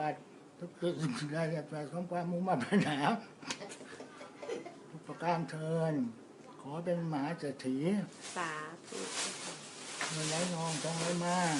บาททุกสิ่งไดอยากจะสมความมุ่งมั่นปรารนาทุกประการเทิน ขอเป็นมหาเศรษฐีสาธุเงินไหลนองทองไหลมาก